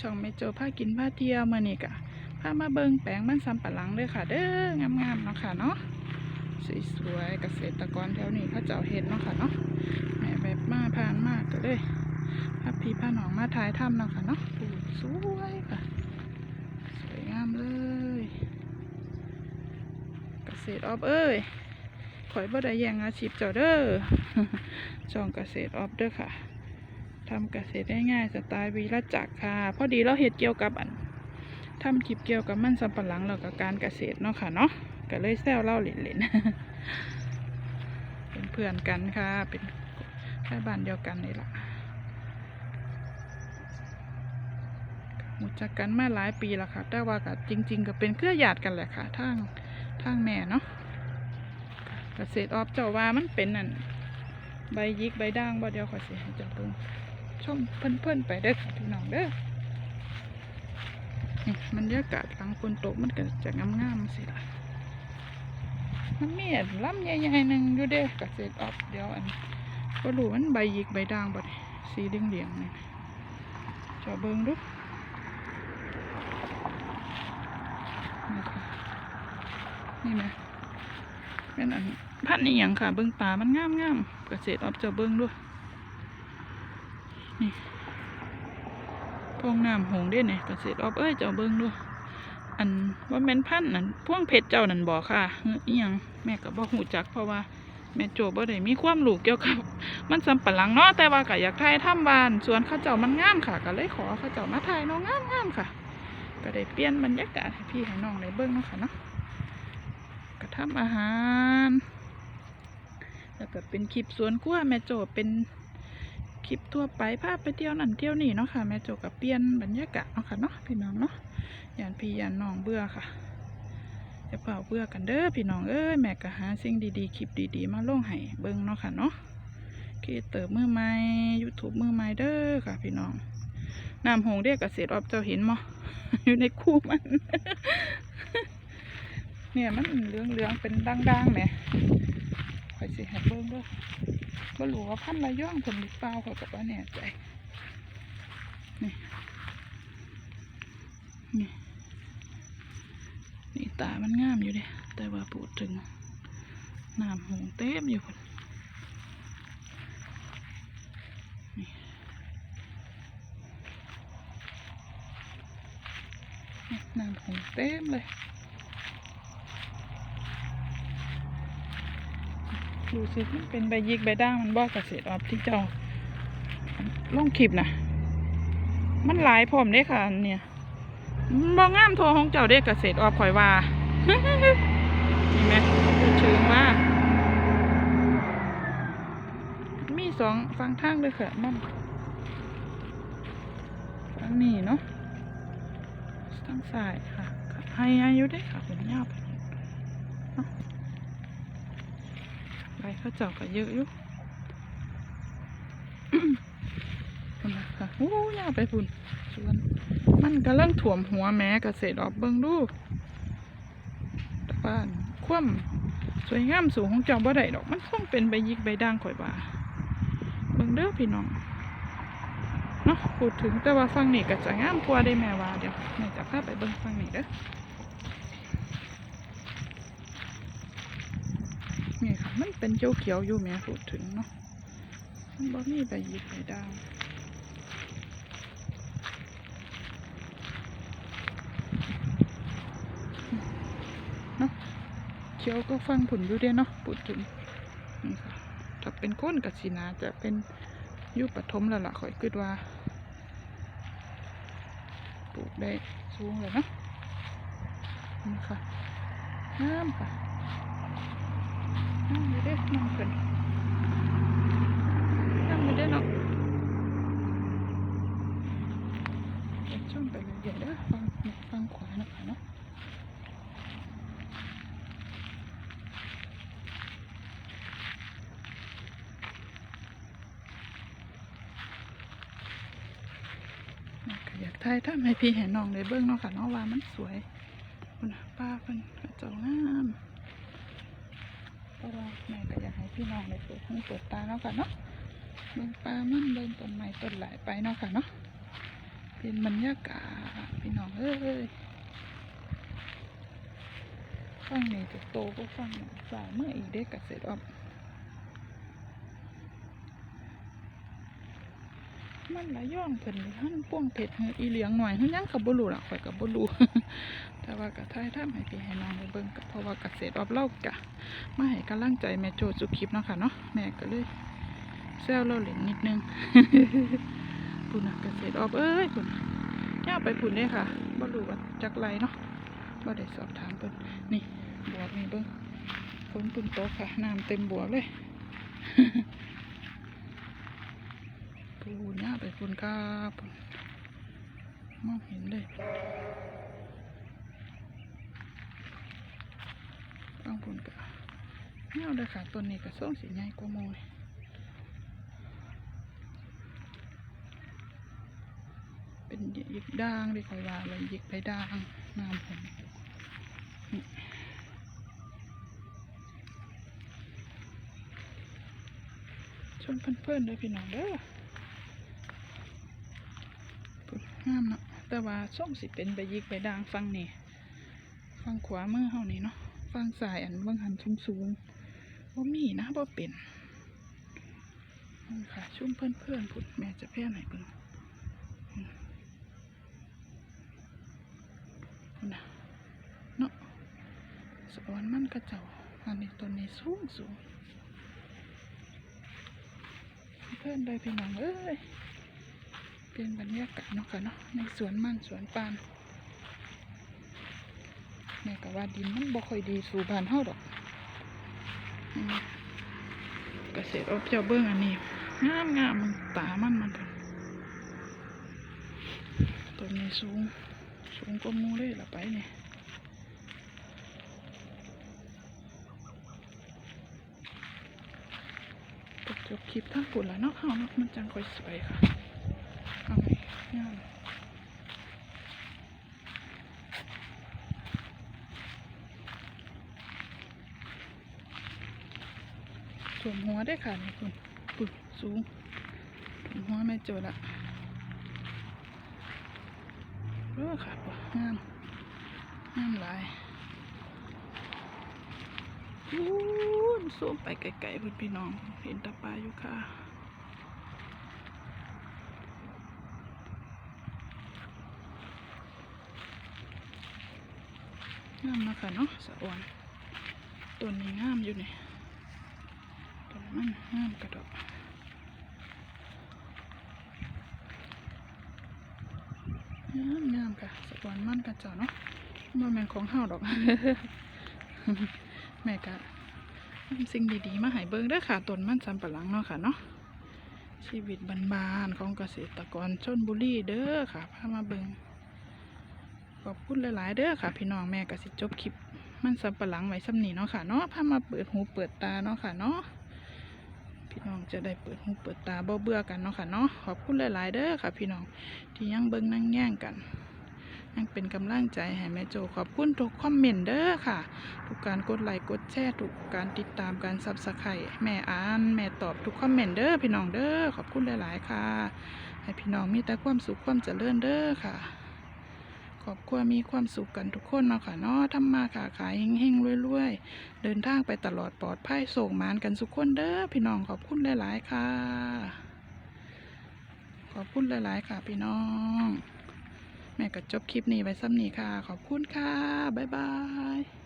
ช่องไม่โจผ้ากินผ้าเที่ยวมื่อนี้กะพามาเบิงแปลงมันสำปะหลังเด้อค่ะ เด้องามๆเนาะค่ะเนาะสวยๆเกษตรกรแถวนี้เขาเจ้าเห็นเนาะค่ะเนาะแม่แบบมาผ่านมากก็เลยพาพี่พาน้องมาถ่ายทำเนาะค่ะเนาะปลูกสวยค่ะ สวยงามเลย เกษตรออฟเอ้ยข่อยบ่ได้แย่งอาชีพเจ้าเด้อช่องเกษตรออฟเด้อค่ะ ทำเกษตรง่ายๆสไตล์วีรจักรค่ะ พอดีเราเห็ดเกี่ยวกับอันทำคลิปเกี่ยวกับมันสำปะหลังแล้วก็การเกษตรเนาะค่ะเนาะก็เลยแซวเล่าเล่นๆเป็นเพื่อนกันค่ะ เป็นแค่บ้านเดียวกันนี่แหละหูจักกันมาหลายปีแล้วค่ะ แต่ว่าก็จริง ๆ ก็เป็นเครือญาติกันแหละค่ะทางทางแม่เนาะเกษตรออฟเจ้าว่ามันเป็นนั่นใบยิกใบด่างบ่เดียวขอยสิให้เจ้าเบิ่ง ชมเพื่อนๆไปเด้อค่ะพี่น้องเด้อนี่มันบรรยากาศหลังฝนตกมันก็จะงามๆสิล่ะมันมีอันลำใหญ่ๆหนึ่งอยู่เด้อกเกษตรออกเดี๋ยวอันก็รู้มันใบหยิกใบด่างบ่นี่สีเหลืองๆนี่จะเบิ่งดูนี่ค่ะนี่นะเป็นอันพันนี่ยังค่ะ เบิ่งตามันงามๆเกษตรออกจะเบิ่งดู นี่พวงน้ำหงส์เด้เนี่ยเกษตรออบเอ้ยเจ้าเบิ้งดูอันว่าแม่นพันธุ์นั่นพวงเพชรเจ้านั่นบอกค่ะเอิหยังแม่ก็บอกหูจักเพราะว่าแม่โจบ่ได้มีความรู้เกี่ยวกับ มันสำปะหลังเนาะแต่ว่าก็อยากถ่ายทำบ้านสวนข้าเจ้ามันงามค่ะก็เลยขอข้าเจ้ามาถ่ายนาะงามงามๆค่ะ ก็ได้เปลี่ยนบรรยากาศให้พี่ให้น้องได้เบิ้งเนาะค่ะเนาะก็ทำอาหาร แล้วก็เป็นคลิปสวนกล้วยแม่โจเป็น คลิปทั่วไปพาพไปเที่ยวนั่นเที่ยวนี่เนาะค่ะแม่โจกับเปลี่ยนบรรยากาศเนาะค่ะเนาะพี่น้องเนาะยานพี่ยานน้องเบื่อค่ะจะเผาเบื่อกันเด้อพี่น้องเอ้ยแม่ก็หาสิ่งดีๆคลิปดีๆ มาลงให้เบิ่งเนาะค่ะเนาะคีเตอร์มือใหม่ยูทูบมือใหม่เด้อค่ะ พี่น้องน้ำหงเรียกเกษตรออบเจ้าเห็นมั้อยู่ในคู่มัน เนี่ยมันเหลืองๆเป็นด่างๆเนี่ย อยสิให้เบิ่งเด้วยบ่รู้ว่าพันธุ์ระย่องผลหรือเปล่าเขาก็บ่แน่ใจนี่นี่นี่ตามันงามอยู่เด้แต่ว่าพูดถึงน้ำหงเต็มอยู่คนนี่น้ำหงเต็มเลย ดูสิเป็นใบยิกใบด่างมันบ่เกษตรออฟที่เจ้าลงคลิปนะมันหลายพร้อมเด้ค่ะเนี่ยมันบ่งามโทรของเจ้าเด้เกษตรออฟข่อยว่านี่ไหมเชิงมากมีสองฟังทางเลยค่ะมันฟังนี่เนาะทางซ้ายค่ะให้อายุได้ค่ะผมยาวไป ไปเขาเจาะก็เยอะอยู่พุ่นนะคะโอ้ยาวไปพุ่นสวนมันกำลังถ่วมหัวแม้เกษตรออกเบิ่งดูแตะบ้านคว่ำสวยงามสูงของเจ้าบ่ได้ดอก มันคงเป็นใบยิกใบด่างข่อยว่าเบิ่งเด้อพี่น้องเนาะพูดถึงแต่ว่าฟังนี่ก็จะงามกว่าได้แม่ว่าเดี๋ยวแม่จะพาไปเบิ่งฟังนี่เด้อ นี่ค่ะมัน เป็นเขียวเขียวอยู่แม่พูดถึงเนาะมันบ่มีใบหยิกใบดางเนาะเขียวก็ฟังผุนอยู่เด้เนาะพูดถึงนี่ค่ะถ้าเป็นก้นกับสีนาจะเป็นยุปฐมแล้วล่ะข่อยคิดว่าปลูกได้สูงเลยเนาะนี่ค่ะงามค่ะ อยู่เด้นั่งกันนั่งอยู่เด้เนาะเดี๋ยวช่วงไปเลยเดี๋ยวเด้อฟังฟังขวานะคะเนาะน่าอยากถ่ายทำให้พี่เห็นน้องได้เบิ่งเนาะค่ะเนาะว่ามันสวยคุณป้าเพิ่นเจ้างาม แม่ก็อยากให้พี่น้องได้เปิดหูเปิดตาเนาะค่ะเนาะเบิ่งปลามันเบิ่งต้นไม้ต้นหลายไปเนาะค่ะเนาะเป็นบรรยากาศพี่น้องเอ้ยฟังนี่จะโตก็ฟังสายเมื่ออีกเด็กกเสร็จออม มันละย่องเพิ่นหั่นป้วงเผ็ดอีเหลียงหน่อยหั่นยังกับบ่รู้ล่ะข่อยกับบ่รู้แต่ว่ากะทายทำให้พี่ให้น้องได้เบิ่งก็เพราะว่าเกษตรออมเล่ากะมาให้กำลังใจแม่โจสุคลิปเนาะค่ะเนาะแม่ก็เลยแซวเราเล่นนิดนึงพุ่นนะเกษตรออมเอ้ยพุ่นย่าไปพุ่นเด้ค่ะบ่รู้ว่าจักไรเนาะบ่ได้สอบถามเพิ่นนี่บวกนี่เบิ่งฝนเพิ่นตกค่ะน้ำเต็มบวกเลย พุ่นย่า ไปพุ่นครับมองเห็นเลยบางคนก็เงาเลยค่ะต้นนี้ก็ส่งสีใหญ่กว่าโมเลยเป็นหยิกด่างดีคอยว่าเลยหยิกไปด่างน้ำผมชวนเพื่อนๆเด้พี่น้องเด้อพุ่น งามเนาะแต่ว่าส่งสิเป็นไปหยิกไปด่างฟังนี่ฟังขวามือเฮานี่เนาะฟังสายอันบางหันสูงสูงๆบ่มีนะบ่เป็นนั่ค่ะชุ่มเพื่อนเพื่อนพุดแม่จะแพ้ไหนเบิ่งนะเนาะสวรรค์มันกระเจ้าอันนี้ต้นนี้สูงสูงเพื่อนได้พี่น้องเอ้ย เป็นบรรยากาศเนาะค่ะเนาะในสวนมันสวนปาล์มแม่ก็ว่าดินมันบ่ค่อยดีสู่บ้านเฮาดอกเกษตรอบเจ้าเบิ้งอันนี้งามงามมันตามันมันต้นนี้สูง สูงกว่ามูเลยละไปเนี่ยจบคลิปทั้งปุ่นละเนาะเฮาเนาะมันจังค่อยสวยค่ะเอาไหมงาม สวมหัวได้ค่ะนี่คุณปุ๊บสูงสวมหัวไม่โจดละเออค่ะปะงามงามหลายอู้นสูงไปไกลๆเพื่อนพี่น้อง เห็นตาปลาอยู่ค่ะ งามนะคะเนาะสะอวนตัวนี้งามอยู่นี่ต้นมันงามกระดอกงามงามค่ะสะวรรค์มันกระเจ้าเนาะมันแมนของเฮาดอก แม่กะนำสิ่งดีๆ มาให้เบิ่งเด้อค่ะต้นมันสำปะหลังเนาะค่ะเนาะชีวิตบ้านๆของเกษตรกรชนบุรีเด้อค่ะพามาเบิ่ง ขอบคุณหลาย ๆ เด้อค่ะ พี่น้องแม่ก็สิจบคลิป มันสำปะหลังไว้สำนีเนาะค่ะเนาะพามาเปิดหูเปิดตาเนาะค่ะเนาะพี่น้องจะได้เปิดหูเปิดตาบ่เบื่อกันเนาะค่ะเนาะขอบคุณหลาย ๆ เด้อค่ะ พี่น้องที่ยังเบิ่งนั่งแย่งกันยังเป็นกำลังใจให้แม่โจขอบคุณทุกคอมเมนต์เด้อค่ะ ทุกการกดไลค์กดแชร์ทุกการติดตามการซับสไครต์แม่อ่านแม่ตอบทุกคอมเมนต์เด้อพี่น้องเด้อขอบคุณหลาย ๆ ค่ะ ให้พี่น้องมีแต่ความสุขความเจริญเด้อค่ะ ขอบคุณมีความสุขกันทุกคนเนาะค่ะเนาะทำมาค้าขายเฮงๆรวยๆ เดินทางไปตลอดปลอดภัยส่งมานกันสุกคนเด้อพี่น้องขอบคุณหลายๆค่ะ ขอบคุณหลายๆค่ะพี่น้อง แม่ก็จบคลิปนี้ไว้ซ้ำนี้ค่ะ ขอบคุณค่ะ บ๊ายบาย